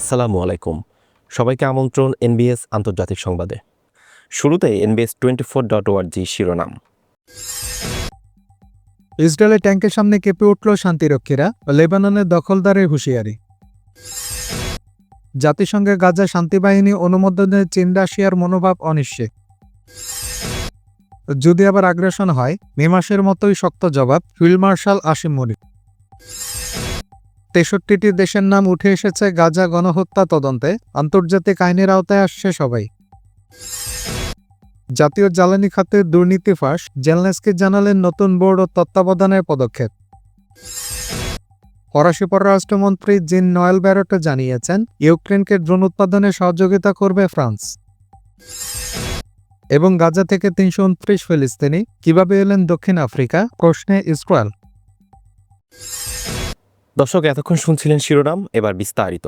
আসসালামু আলাইকুম। সবাইকে আমন্ত্রণ এনবিএস আন্তর্জাতিক সংবাদে। শুরুতে এনবিএস টোয়েন্টি ফোর ডট ওয়ার্জি শিরোনাম। ইসরায়েলের ট্যাঙ্কের সামনে কেঁপে উঠল শান্তিরক্ষীরা, লেবাননের দখলদারের হুঁশিয়ারি। জাতিসংঘে গাজা শান্তি বাহিনী অনুমোদনে চীন রাশিয়ার মনোভাব অনিশ্চিত। যদি আবার আগ্রাসন হয়, মে মাসের মতোই শক্ত জবাব ফিল্ড মার্শাল আসিম মনির। তেষট্টিটি দেশের নাম উঠে এসেছে গাজা গণহত্যা তদন্তে। আন্তর্জাতিক আইনের আওতায় আসছে সবাই। জাতীয় জ্বালানি খাতের দুর্নীতি ফাঁস, জেলনেসকে জানালেন নতুন বোর্ড ও তত্ত্বাবধানের পদক্ষেপ। ফরাসি পররাষ্ট্রমন্ত্রী জিন নয়েল ব্যারটো জানিয়েছেন, ইউক্রেনকে ড্রোন উৎপাদনে সহযোগিতা করবে ফ্রান্স। এবং গাজা থেকে তিনশো উনত্রিশ ফিলিস্তিনি, কীভাবে এলেন দক্ষিণ আফ্রিকা? প্রশ্নে ইসরায়েল। দর্শক এতক্ষণ শুনছিলেন শিরোনাম এবার বিস্তারিত।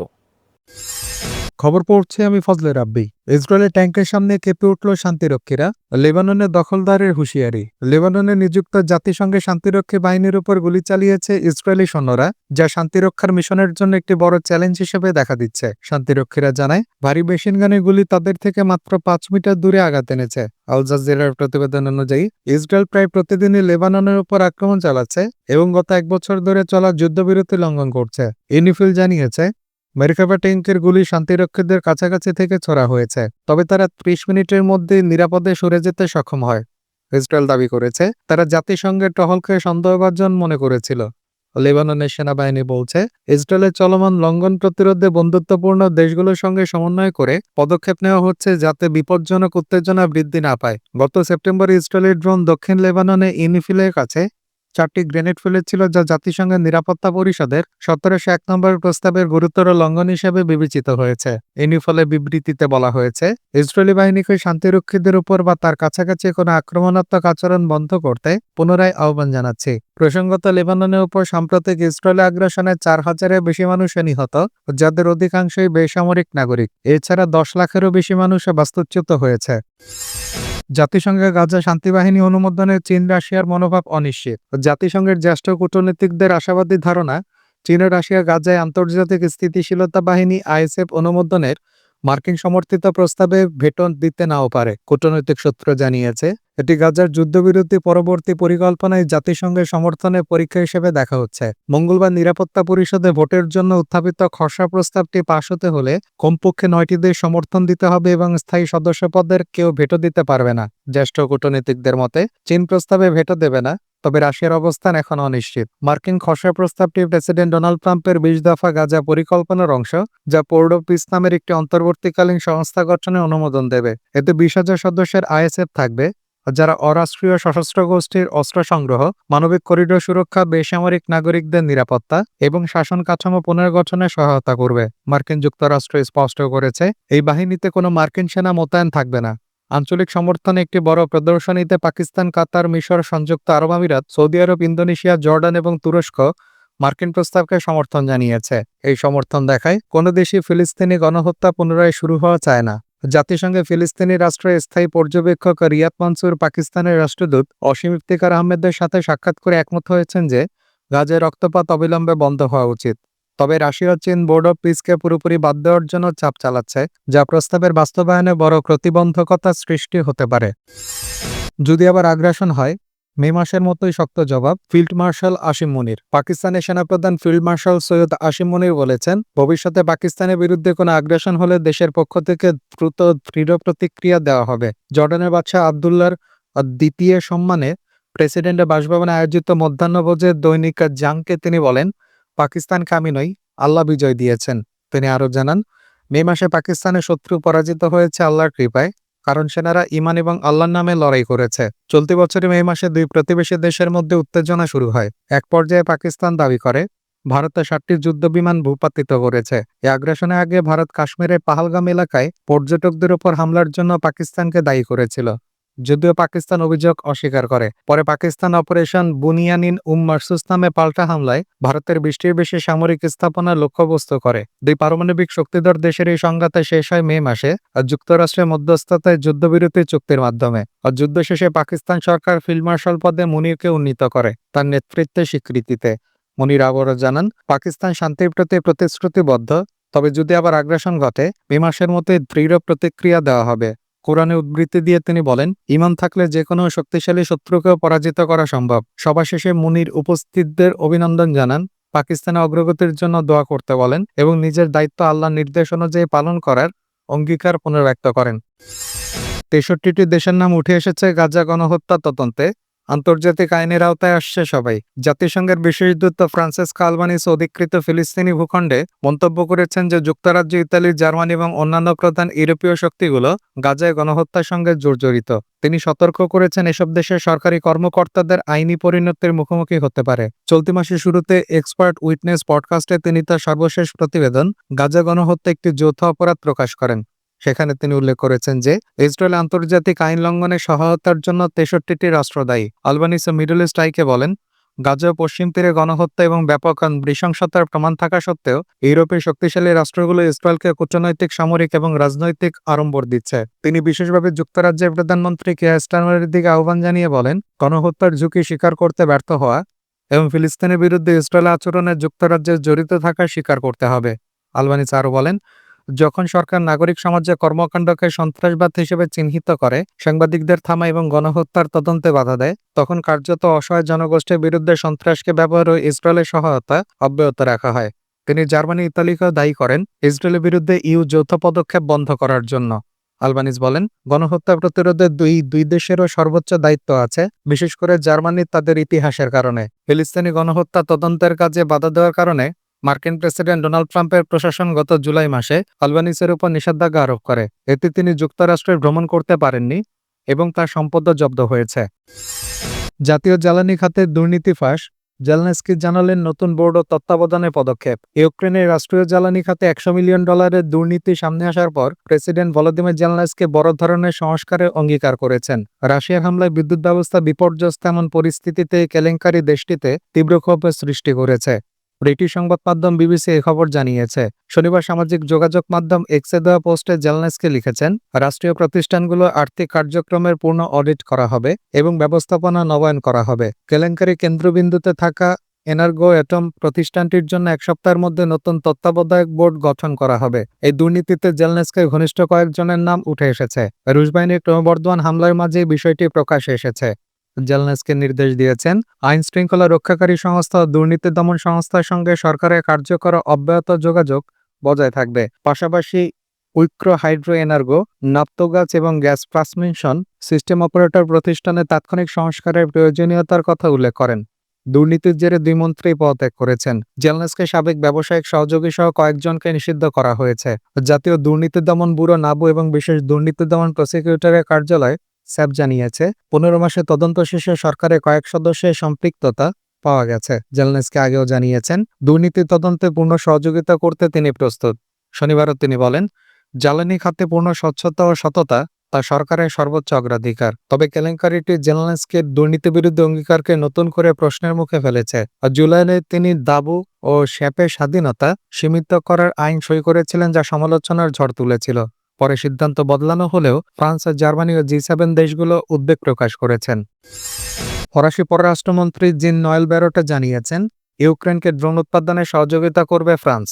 খবর পড়ছে আমি ফজলে রাব্বি। ইসরায়েলের ট্যাঙ্কের সামনে কেঁপে উঠল শান্তিরক্ষীরা। লেবাননের দখলদারের হুঁশিয়ারি। লেবাননে নিযুক্ত জাতিসংঘের শান্তিরক্ষী বাহিনীর উপর গুলি চালিয়েছে ইসরায়েলি সৈন্যরা, যা শান্তিরক্ষার মিশনের জন্য একটি বড় চ্যালেঞ্জ হিসেবে দেখা দিচ্ছে। শান্তিরক্ষীরা জানায়, ভারী মেশিনগানের গুলি তাদের থেকে মাত্র পাঁচ মিটার দূরে আঘাত এনেছে। আল জাজিরার প্রতিবেদন অনুযায়ী, ইসরায়েল প্রায় প্রতিদিনই লেবাননের উপর আক্রমণ চালাচ্ছে এবং গত এক বছর ধরে চলা যুদ্ধবিরতি লঙ্ঘন করছে। ইউনিফিল জানিয়েছে মেরকাবা ট্যাঙ্কের গুলি শান্তিরক্ষীদের কাছাকাছি থেকে ছোড়া হয়েছে, তবে তারা ত্রিশ মিনিটের মধ্যে নিরাপদে সরে যেতে সক্ষম হয়। ইসরায়েল দাবি করেছে, তারা জাতিসংঘের টহলকে সন্দেহভাজন মনে করেছিল। লেবাননের সেনাবাহিনী বলছে, ইসরায়েলের চলমান লঙ্ঘন প্রতিরোধে বন্ধুত্বপূর্ণ দেশগুলোর সঙ্গে সমন্বয় করে পদক্ষেপ নেওয়া হচ্ছে যাতে বিপজ্জনক উত্তেজনা বৃদ্ধি না পায়। গত সেপ্টেম্বর ইসরায়েলের ড্রোন দক্ষিণ লেবাননে ইনফিলের কাছে চারটি গ্রেনেড ফেলেছিল যা জাতিসংঘের নিরাপত্তা পরিষদের সতেরোশো এক নম্বর প্রস্তাবের গুরুতর লঙ্ঘন হিসেবে বিবেচিত হয়েছে। এনি ফলে বিবৃতিতে বলা হয়েছে, ইসরায়েলি বাহিনীকে শান্তিরক্ষীদের উপর বা তার কাছাকাছি কোনো আক্রমণাত্মক আচরণ বন্ধ করতে পুনরায় আহ্বান জানাচ্ছি। প্রসঙ্গত, লেবাননের উপর সাম্প্রতিক ইসরায়েলি আগ্রাসনে চার হাজারের বেশি মানুষ নিহত, যাদের অধিকাংশই বেসামরিক নাগরিক। এছাড়া দশ লাখেরও বেশি মানুষ বাস্তুচ্যুত হয়েছে। জাতিসংঘের গাজা শান্তিবাহিনী অনুমোদনে চীন রাশিয়ার মনোভাব অনিশ্চিত। জাতিসংঘের জ্যেষ্ঠ কূটনীতিকদের আশাবাদী ধারণা, চীন রাশিয়া গাজায় আন্তর্জাতিক স্থিতিশীলতা বাহিনী আইএসএফ অনুমোদনের মার্কিন সমর্থিত প্রস্তাবে ভেটো দিতে নাও পারে, কূটনৈতিক সূত্র জানিয়েছে। এটি গাজার যুদ্ধবিরতি পরবর্তী পরিকল্পনায় জাতিসংঘের সমর্থনের পরীক্ষা হিসেবে দেখা হচ্ছে। মঙ্গলবার নিরাপত্তা পরিষদে ভোটের জন্য উত্থাপিত খসড়া প্রস্তাবটি পাশ হতে হলে কমপক্ষে নয়টি দেশ সমর্থন দিতে হবে এবং স্থায়ী সদস্যপদের কেউ ভেটো দিতে পারবে না। জ্যেষ্ঠ কূটনীতিকদের মতে, চীন প্রস্তাবে ভেটো দেবে না তবে রাশিয়ার অবস্থান এখন অনিশ্চিত। মার্কিন খসড়া প্রস্তাবটি প্রেসিডেন্ট ডোনাল্ড ট্রাম্পের বিশ দফা গাজা পরিকল্পনার অংশ, যা পোর্ড অফ পিস নামের একটি অন্তর্বর্তীকালীন সংস্থা গঠনে অনুমোদন দেবে। এতে বিশ হাজার সদস্যের আইএসএফ থাকবে যারা অরাষ্ট্রীয় সশস্ত্র গোষ্ঠীর অস্ত্র সংগ্রহ, মানবিক করিডোর সুরক্ষা, বেসামরিক নাগরিকদের নিরাপত্তা এবং শাসন কাঠামো পুনর্গঠনে সহায়তা করবে। মার্কিন যুক্তরাষ্ট্র স্পষ্ট করেছে, এই বাহিনীতে কোনো মার্কিন সেনা মোতায়েন থাকবে না। আঞ্চলিক সমর্থনে একটি বড় প্রদর্শনীতে পাকিস্তান, কাতার, মিশর, সংযুক্ত আরব আমিরাত, সৌদি আরব, ইন্দোনেশিয়া, জর্ডান এবং তুরস্ক মার্কিন প্রস্তাবকে সমর্থন জানিয়েছে। এই সমর্থন দেখায়, কোনো দেশই ফিলিস্তিনি গণহত্যা পুনরায় শুরু হওয়া চায় না। জাতিসংঘে ফিলিস্তিনি রাষ্ট্রের স্থায়ী পর্যবেক্ষক রিয়াদ মনসুর পাকিস্তানের রাষ্ট্রদূত অসীম ইফতিকার আহমেদের সাথে সাক্ষাৎ করে একমত হয়েছেন যে, গাজায় রক্তপাত অবিলম্বে বন্ধ হওয়া উচিত। তবে রাশিয়া চীন বোর্ড অফ পিসকে পুরোপুরি বাদ দেওয়ার জন্য চাপ চালাচ্ছে, যা প্রস্তাবের বাস্তবায়নে বড় প্রতিবন্ধকতা সৃষ্টি হতে পারে। যদি আবার আগ্রাসন হয়, মে মাসের মতোই শক্ত জবাব ফিল্ড মার্শাল আসিম মুনির। পাকিস্তানের সেনাপ্রধান ফিল্ড মার্শাল সৈয়দ আসিম মুনির বলেছেন, ভবিষ্যতে পাকিস্তানের বিরুদ্ধে কোনো আগ্রাসন হলে দেশের পক্ষ থেকে দ্রুত দৃঢ় প্রতিক্রিয়া দেওয়া হবে। জর্ডানের বাদশাহ আবদুল্লার দ্বিতীয় সম্মানে প্রেসিডেন্টের বাসভবনে আয়োজিত মধ্যাহ্নভোজের দৈনিক জাংকে তিনি বলেন পাকিস্তানকে আমি নই, আল্লাহ বিজয় দিয়েছেন। তিনি আরও জানান, মে মাসে পাকিস্তানের শত্রু পরাজিত হয়েছে আল্লাহর কৃপায়, কারণ সেনারা ইমান এবং আল্লাহর নামে লড়াই করেছে। চলতি বছরে মে মাসে দুই প্রতিবেশী দেশের মধ্যে উত্তেজনা শুরু হয়। এক পর্যায়ে পাকিস্তান দাবি করে, ভারতে সাতটি যুদ্ধবিমান ভূপাতিত করেছে। এই আগ্রাসনের আগে ভারত কাশ্মীরের পাহালগাম এলাকায় পর্যটকদের উপর হামলার জন্য পাকিস্তানকে দায়ী করেছিল। যদিও পাকিস্তান অভিযোগ অস্বীকার করে। পরে পাকিস্তান অপারেশন বুনিয়ানিন উম মারসুস নামে পাল্টা হামলায় ভারতের বৃষ্টির বেশি সামরিক স্থাপনা লক্ষ্যবস্তু করে। দুই পারমাণবিক শক্তিধর দেশের এই সংঘাতে শেষ হয় মে মাসে, আর যুক্তরাষ্ট্রের মধ্যস্থতায় যুদ্ধবিরতি চুক্তির মাধ্যমে। আর যুদ্ধ শেষে পাকিস্তান সরকার ফিল্ড মার্শাল পদে মুনিরকে উন্নীত করে তার নেতৃত্বে স্বীকৃতিতে। মুনির আবারও জানান, পাকিস্তান শান্তির প্রতি প্রতিশ্রুতিবদ্ধ, তবে যদি আবার আগ্রাসন ঘটে, মে মাসের মধ্যে দৃঢ় প্রতিক্রিয়া দেওয়া হবে। কোরআনে উদ্বৃত্তি দিয়ে তিনি বলেন ইমান থাকলে যে কোনো শক্তিশালী শত্রুকেও পরাজিত করা সম্ভব। সভা শেষে মুনির উপস্থিতদের অভিনন্দন জানান, পাকিস্তানে অগ্রগতির জন্য দোয়া করতে বলেন এবং নিজের দায়িত্ব আল্লাহ নির্দেশ অনুযায়ী পালন করার অঙ্গীকার পুনর্ব্যক্ত করেন। তেষট্টিটি দেশের নাম উঠে এসেছে গাজা গণহত্যা তদন্তে। আন্তর্জাতিক আইনের আওতায় আসছে সবাই। জাতিসংঘের বিশেষ দূত ফ্রান্সিসকো আলবানিস অধিকৃত ফিলিস্তিনি ভূখণ্ডে মন্তব্য করেছেন যে যুক্তরাজ্য, ইতালি, জার্মানি এবং অন্যান্য প্রধান ইউরোপীয় শক্তিগুলো গাজায় গণহত্যার সঙ্গে জর্জরিত। তিনি সতর্ক করেছেন, এসব দেশের সরকারি কর্মকর্তাদের আইনি পরিণতির মুখোমুখি হতে পারে। চলতি মাসের শুরুতে এক্সপার্ট উইটনেস পডকাস্টে তিনি তার সর্বশেষ প্রতিবেদন গাজা গণহত্যা একটি যৌথ অপরাধ প্রকাশ করেন। সেখানে তিনি উল্লেখ করেছেন যে, ইসরায়েল আন্তর্জাতিক আইন লঙ্ঘনে সহায়তার জন্য তেষট্টিটি রাষ্ট্র দায়ী আলবানিস মিডল ইস্ট আইকে বলেন, গাজা পশ্চিম তীরে গণহত্যা এবং ব্যাপক নৃশংসতার প্রমাণ থাকা সত্ত্বেও ইউরোপের শক্তিশালী রাষ্ট্রগুলো ইসরায়েলকে কূটনৈতিক, সামরিক এবং রাজনৈতিক আড়ম্বর দিচ্ছে। তিনি বিশেষভাবে যুক্তরাজ্যের প্রধানমন্ত্রী কেয়ার স্টারমারের দিকে আহ্বান জানিয়ে বলেন, গণহত্যার ঝুঁকি স্বীকার করতে ব্যর্থ হওয়া এবং ফিলিস্তিনের বিরুদ্ধে ইসরায়েল আচরণে যুক্তরাজ্যের জড়িত থাকা স্বীকার করতে হবে। আলবানিস আরও বলেন যখন সরকার নাগরিক সমাজে কর্মকাণ্ডকে সন্ত্রাসবাদ হিসেবে চিহ্নিত করে, সাংবাদিকদের থামা এবং গণহত্যার তদন্তে বাধা দেয়, তখন কার্যত অসহায় জনগোষ্ঠীর বিরুদ্ধে সন্ত্রাসকে ব্যবহার ও ইসরায়েলের সহায়তা অব্যাহত রাখা হয়। তিনি জার্মানি ইতালিকেও দায়ী করেন ইসরায়েলের বিরুদ্ধে ইউ যৌথ পদক্ষেপ বন্ধ করার জন্য। আলবানিজ বলেন, গণহত্যা প্রতিরোধে দুই দুই দেশেরও সর্বোচ্চ দায়িত্ব আছে, বিশেষ করে জার্মানি তাদের ইতিহাসের কারণে। ফিলিস্তিনি গণহত্যা তদন্তের কাজে বাধা দেওয়ার কারণে মার্কিন প্রেসিডেন্ট ডোনাল্ড ট্রাম্পের প্রশাসন গত জুলাই মাসে আলবানিসের উপর নিষেধাজ্ঞা আরোপ করে। এতে তিনি যুক্তরাষ্ট্রে ভ্রমণ করতে পারেননি এবং তার সম্পদও জব্দ হয়েছে। জাতীয় জ্বালানি খাতে দুর্নীতি ফাঁস, জেলনেস্কি জানালেন নতুন বোর্ড ও তত্ত্বাবধানে পদক্ষেপ। ইউক্রেনের রাষ্ট্রীয় জ্বালানি খাতে একশো মিলিয়ন ডলারের দুর্নীতি সামনে আসার পর প্রেসিডেন্ট ভলোদিমির জেলনেস্কি বড় ধরনের সংস্কারের অঙ্গীকার করেছেন। রাশিয়ার হামলায় বিদ্যুৎ ব্যবস্থা বিপর্যস্ত এমন পরিস্থিতিতে কেলেঙ্কারি দেশটিতে তীব্র ক্ষোভের সৃষ্টি করেছে। ব্রিটিশ সংবাদ মাধ্যম বিবিসি এই খবর জানিয়েছে, শনিবার সামাজিক যোগাযোগ মাধ্যম এক্সে দেওয়া পোস্টে জেলনেসকে লিখেছেন, রাষ্ট্রীয় প্রতিষ্ঠানগুলো আর্থিক কার্যক্রমের পূর্ণ অডিট করা হবে এবং ব্যবস্থাপনা নবায়ন করা হবে। কেলেঙ্কারি কেন্দ্রবিন্দুতে থাকা এনার্গো অ্যাটম প্রতিষ্ঠানটির জন্য এক সপ্তাহের মধ্যে নতুন তত্ত্বাবধায়ক বোর্ড গঠন করা হবে। এই দুর্নীতিতে জেলনেসকে ঘনিষ্ঠ কয়েকজনের নাম উঠে এসেছে। রুশ বাহিনীর ক্রমবর্ধমান হামলার মাঝে বিষয়টি প্রকাশে এসেছে। জেলনেসকে নির্দেশ দিয়েছেন। আইন শৃঙ্খলা রক্ষাকারী সংস্থা, দুর্নীতি দমন সংস্থার সঙ্গে সরকারের কার্যকর অব্যাহত যোগাযোগ বজায় থাকবে। পাশাপাশি উইক্রো হাইড্রো এনার্গো নাপ্তগাছ এবং গ্যাস ট্রান্সমিশন সিস্টেম অপারেটর প্রতিষ্ঠানে তাৎক্ষণিক সংস্কারের প্রয়োজনীয়তার কথা উল্লেখ করেন। দুর্নীতির জেরে দুই মন্ত্রী পদত্যাগ করেছেন। জেলনেসকে সাবেক ব্যবসায়িক সহযোগী সহ কয়েকজনকে নিষিদ্ধ করা হয়েছে। জাতীয় দুর্নীতি দমন ব্যুরো নাবু এবং বিশেষ দুর্নীতি দমন প্রসিকিউটরের কার্যালয় স্যাব জানিয়েছে, পনেরো মাসে তদন্ত শেষে সরকারের কয়েক সদস্যের সম্পৃক্ততা পাওয়া গেছে। জেলনেসকে আগেও জানিয়েছেন দুর্নীতি তদন্তে পূর্ণ সহযোগিতা করতে তিনি প্রস্তুত। শনিবারও তিনি বলেন, জ্বালানি খাতে পূর্ণ স্বচ্ছতা ও সততা তা সরকারের সর্বোচ্চ অগ্রাধিকার। তবে কেলেঙ্কারিটি জেলনেসকে দুর্নীতি বিরুদ্ধে অঙ্গীকারকে নতুন করে প্রশ্নের মুখে ফেলেছে। আর জুলাইয়ে তিনি দাবু ও শ্যাপের স্বাধীনতা সীমিত করার আইন সই করেছিলেন যা সমালোচনার ঝড় তুলেছিল। পরে সিদ্ধান্ত বদলানো হলেও ফ্রান্স আর জার্মানি ও জি সেভেন দেশগুলো উদ্বেগ প্রকাশ করেছেন। ফরাসি পররাষ্ট্রমন্ত্রী জিন নয়েল ব্যারোটা জানিয়েছেন, ইউক্রেনকে ড্রোন উৎপাদনে সহযোগিতা করবে ফ্রান্স।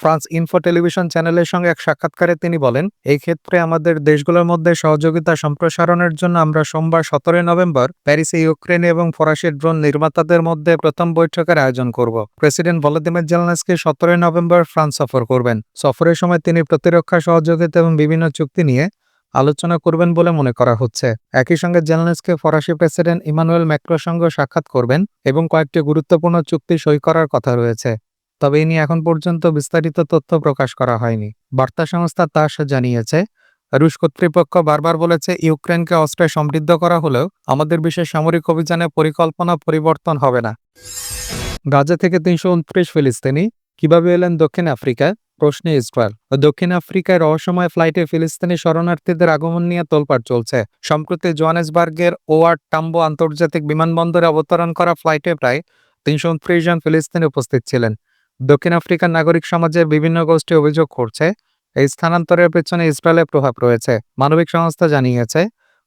ফ্রান্স ইনফো টেলিভিশন চ্যানেলের সঙ্গে এক সাক্ষাৎকারে তিনি বলেন, এই ক্ষেত্রে আমাদের দেশগুলোর মধ্যে সহযোগিতা সম্প্রসারণের জন্য আমরা সোমবার সতেরোই নভেম্বর প্যারিসে ইউক্রেন এবং ফরাসি ড্রোন নির্মাতাদের মধ্যে প্রথম বৈঠকের আয়োজন করব। প্রেসিডেন্ট ভলোদিমির জেলনেসকি সতেরোই নভেম্বর ফ্রান্স সফর করবেন। সফরের সময় তিনি প্রতিরক্ষা সহযোগিতা এবং বিভিন্ন চুক্তি নিয়ে আলোচনা করবেন বলে মনে করা হচ্ছে। একই সঙ্গে জেলনেসকে ফরাসি প্রেসিডেন্ট ইমানুয়েল ম্যাক্রোর সঙ্গে সাক্ষাৎ করবেন এবং কয়েকটি গুরুত্বপূর্ণ চুক্তি সই করার কথা রয়েছে। তবে এ নিয়ে এখন পর্যন্ত বিস্তারিত তথ্য প্রকাশ করা হয়নি। বার্তা সংস্থা তাস জানিয়েছে, রুশ কর্তৃপক্ষ বারবার বলেছে ইউক্রেনকে অস্ত্রে সমৃদ্ধ করা হলেও আমাদের বিশেষ সামরিক অভিযানে পরিকল্পনা পরিবর্তন হবে না। গাজা থেকে তিনশো উনত্রিশ ফিলিস্তিনি কীভাবে এলেন দক্ষিণ আফ্রিকায়? প্রশ্নে ইসরায়েল। দক্ষিণ আফ্রিকায় রহস্যময় ফ্লাইটে ফিলিস্তিনি শরণার্থীদের আগমন নিয়ে তোলপাড় চলছে। সম্প্রতি জোহানেসবার্গের ওয়ার টাম্বো আন্তর্জাতিক বিমানবন্দরে অবতরণ করা ফ্লাইটে প্রায় তিনশো উনত্রিশ জন ফিলিস্তিনি উপস্থিত ছিলেন। দক্ষিণ আফ্রিকার নাগরিক সমাজে বিভিন্ন গোষ্ঠী অভিযোগ করছে, এই স্থানান্তরের পেছনে ইসরায়েলের প্রভাব রয়েছে, মানবিক সংস্থা জানিয়েছে।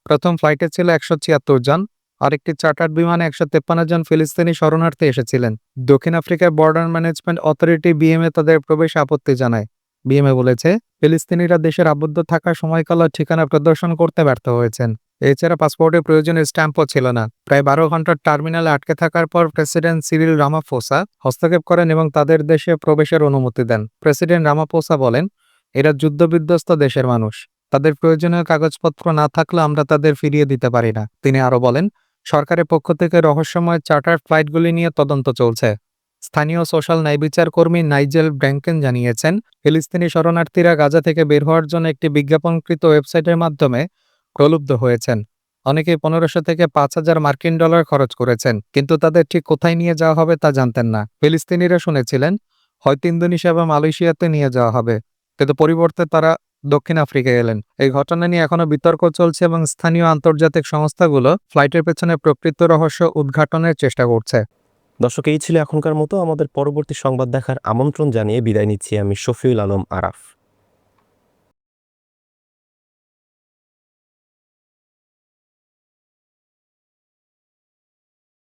প্রথম ফ্লাইটে ছিল একশো ছিয়াত্তর জন, আরেকটি চার্টার্ড বিমানে একশো তেপ্পান্ন জন ফিলিস্তিনি শরণার্থী এসেছিলেন। দক্ষিণ আফ্রিকার বর্ডার ম্যানেজমেন্ট অথরিটি বিএমএ তাদের প্রবেশ আপত্তি জানায়। বিএমএ বলেছে, ফিলিস্তিনিরা দেশের আবদ্ধ থাকার সময়কাল ঠিকানা প্রদর্শন করতে ব্যর্থ হয়েছেন। এছাড়া পাসপোর্টের প্রয়োজনীয় স্ট্যাম্পও ছিল না। প্রায় বারো ঘণ্টার টার্মিনালে আটকে থাকার পর প্রেসিডেন্ট সিরিল রামাফোসা হস্তক্ষেপ করেন এবং তাদের দেশে প্রবেশের অনুমতি দেন। প্রেসিডেন্ট রামাফোসা বলেন, এরা যুদ্ধবিধ্বস্ত দেশের মানুষ। তাদের প্রয়োজনীয় কাগজপত্র না থাকলে আমরা তাদের ফিরিয়ে দিতে পারি না। তিনি আরও বলেন, সরকারের পক্ষ থেকে রহস্যময় চার্টার ফ্লাইটগুলি নিয়ে তদন্ত চলছে। স্থানীয় সোশ্যাল ন্যায়বিচার কর্মী নাইজেল ব্র্যাঙ্কেন জানিয়েছেন, ফিলিস্তিনি শরণার্থীরা গাজা থেকে বের হওয়ার জন্য একটি বিজ্ঞাপনকৃত ওয়েবসাইটের মাধ্যমে প্রলুব্ধ হয়েছেন। অনেকে পনেরোশো থেকে পাঁচ হাজার মার্কিন ডলার খরচ করেছেন, কিন্তু তাদের ঠিক কোথায় নিয়ে যাওয়া হবে তা জানতেন না। ফিলিস্তিনিরা শুনেছিলেন, হয়তো ইন্দোনেশিয়া বা মালয়েশিয়াতে নিয়ে যাওয়া হবে। কিন্তু পরিবর্তে তারা দক্ষিণ আফ্রিকায় এলেন। এই ঘটনা নিয়ে এখনও বিতর্ক চলছে এবং স্থানীয় আন্তর্জাতিক সংস্থাগুলো ফ্লাইটের পেছনে প্রকৃত রহস্য উদ্ঘাটনের চেষ্টা করছে। দর্শক, এই ছিল এখনকার মতো। আমাদের পরবর্তী সংবাদ দেখার আমন্ত্রণ জানিয়ে বিদায় নিচ্ছি আমি শফিউল আলম আরাফ।